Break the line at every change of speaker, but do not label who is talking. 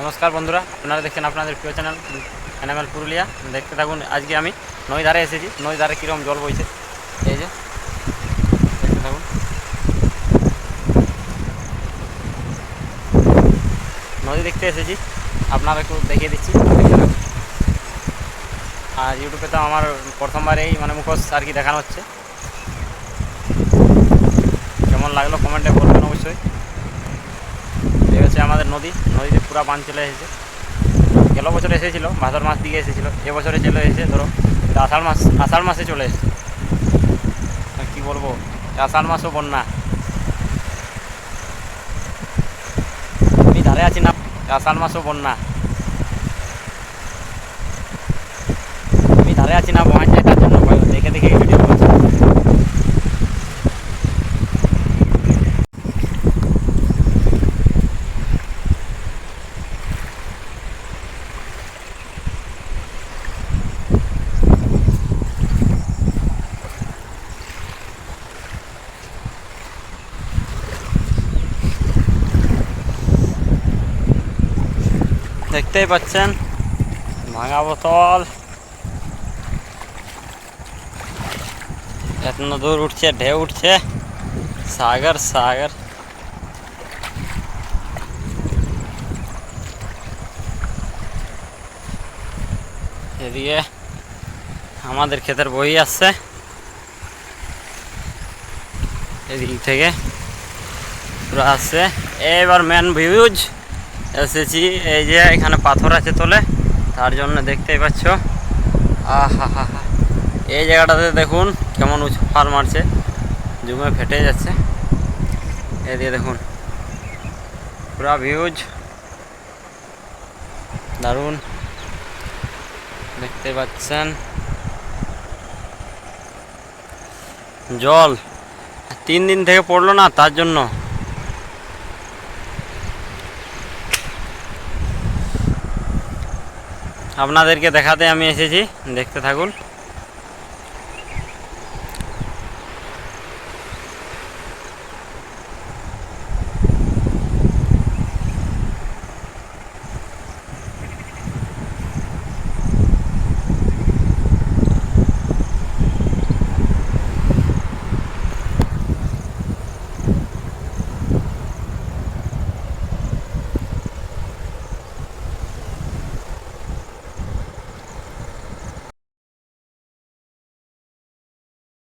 নমস্কার বন্ধুরা, আপনারা দেখছেন আপনাদের প্রিয় চ্যানেল অ্যানিম্যাল পুরুলিয়া দেখতে থাকুন, আজকে আমি নই ধারে এসেছি। নই ধারে কীরকম জল বইছে? এই যে, দেখতে থাকুন। নদী দেখতে এসেছি। আপনারা একটু দেখিয়ে দিচ্ছি। আর ইউটিউবে তো আমার প্রথমবার এই মানে মুখোশ আর কি দেখানো হচ্ছে। কেমন লাগল কমেন্টে বলবেন অবশ্যই। নদী, নদীতে পুরা বান চলে এসেছে। গেল বছর এসেছিল, ভাদর মাস দিকে এসেছিল এবছরে চলে এসেছে, ধরো আষাঢ় মাস, আষাঢ় মাসে চলে এসেছে। কি বলব, আষাঢ় মাসও বন্যা। আমি ধারে আছি না, আষাঢ় মাসও বন্যা। আমি ধারে আছি না বহান দেখতেই পাচ্ছেন ভাঙা বোতল এত দূর উঠছে ঢেউ উঠছে সাগর সাগর এদিকে আমাদের ক্ষেতের বই আসছে এদিক থেকে পুরো আসছে এবার মেন ভিউজ এসেছি। এই যে এখানে পাথর আছে তোলে, তার জন্য দেখতেই পাচ্ছ। আহা হা হা এই জায়গাটাতে দেখুন কেমন উঁচু ফাল মারছে, জুমে ফেটে যাচ্ছে। এই দিয়ে দেখুন। পুরা ভিউজ। দারুণ। দেখতে পাচ্ছেন। জল। তিন দিন থেকে পড়ল না, তার জন্য। আপনাদেরকে দেখাতে আমি এসেছি দেখতে থাকুন।